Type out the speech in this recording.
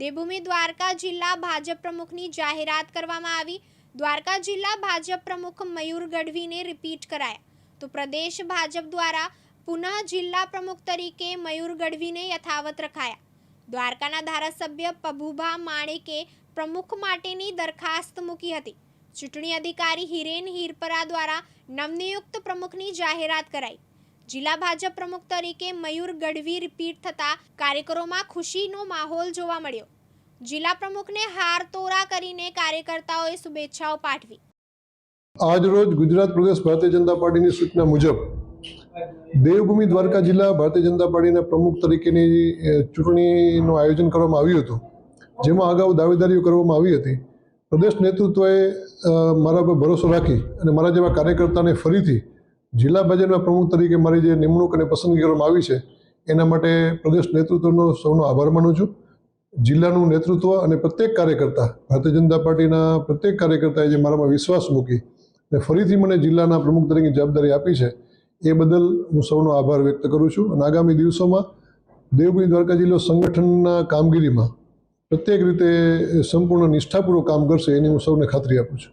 દેવભૂમિ દ્વારકા જિલ્લા ભાજપ પ્રમુખની જાહેરાત કરવામાં આવી. દ્વારકા જિલ્લા ભાજપ પ્રમુખ મયુર ગઢવીને રિપીટ કરાયા. તો પ્રદેશ ભાજપ દ્વારા પુનઃ જિલ્લા પ્રમુખ તરીકે મયુર ગઢવીને યથાવત રખાયા. દ્વારકાના ધારાસભ્ય પભુભા માણેકે પ્રમુખ માટેની દરખાસ્ત મૂકી હતી. ચૂંટણી અધિકારી હિરેન હિરપરા દ્વારા નવનિયુક્ત પ્રમુખની જાહેરાત કરાઈ. જિલ્લા ભાજપ પ્રમુખ તરીકે મયુર ગઢવી રિપીટ થતા કાર્યકરોમાં ખુશીનો માહોલ જોવા મળ્યો. જિલ્લા પ્રમુખને હાર તોરા કરીને કાર્યકર્તાઓએ શુભેચ્છાઓ પાઠવી. આજ રોજ ગુજરાત પ્રદેશ ભારતીય જનતા પાર્ટીની સૂચના મુજબ દેવભૂમિ દ્વારકા જિલ્લા ભારતીય જનતા પાર્ટીના પ્રમુખ તરીકેની ચૂંટણીનું આયોજન કરવામાં આવ્યું હતું. જેમાં અગાઉ દાવેદારીઓ કરવામાં આવી હતી. પ્રદેશ નેતૃત્વએ મારા પર ભરોસો રાખી અને મારા જેવા કાર્યકર્તાને ફરીથી જિલ્લા ભાજપના પ્રમુખ તરીકે મારી જે નિમણૂક અને પસંદગી કરવામાં આવી છે, એના માટે પ્રદેશ નેતૃત્વનો સૌનો આભાર માનું છું. જિલ્લાનું નેતૃત્વ અને પ્રત્યેક કાર્યકર્તા, ભારતીય જનતા પાર્ટીના પ્રત્યેક કાર્યકર્તાએ જે મારામાં વિશ્વાસ મૂકી અને ફરીથી મને જિલ્લાના પ્રમુખ તરીકે જવાબદારી આપી છે, એ બદલ હું સૌનો આભાર વ્યક્ત કરું છું. અને આગામી દિવસોમાં દેવભૂમિ દ્વારકા જિલ્લો સંગઠનના કામગીરીમાં પ્રત્યેક રીતે સંપૂર્ણ નિષ્ઠાપૂર્વક કામ કરશે, એની હું સૌને ખાતરી આપું છું.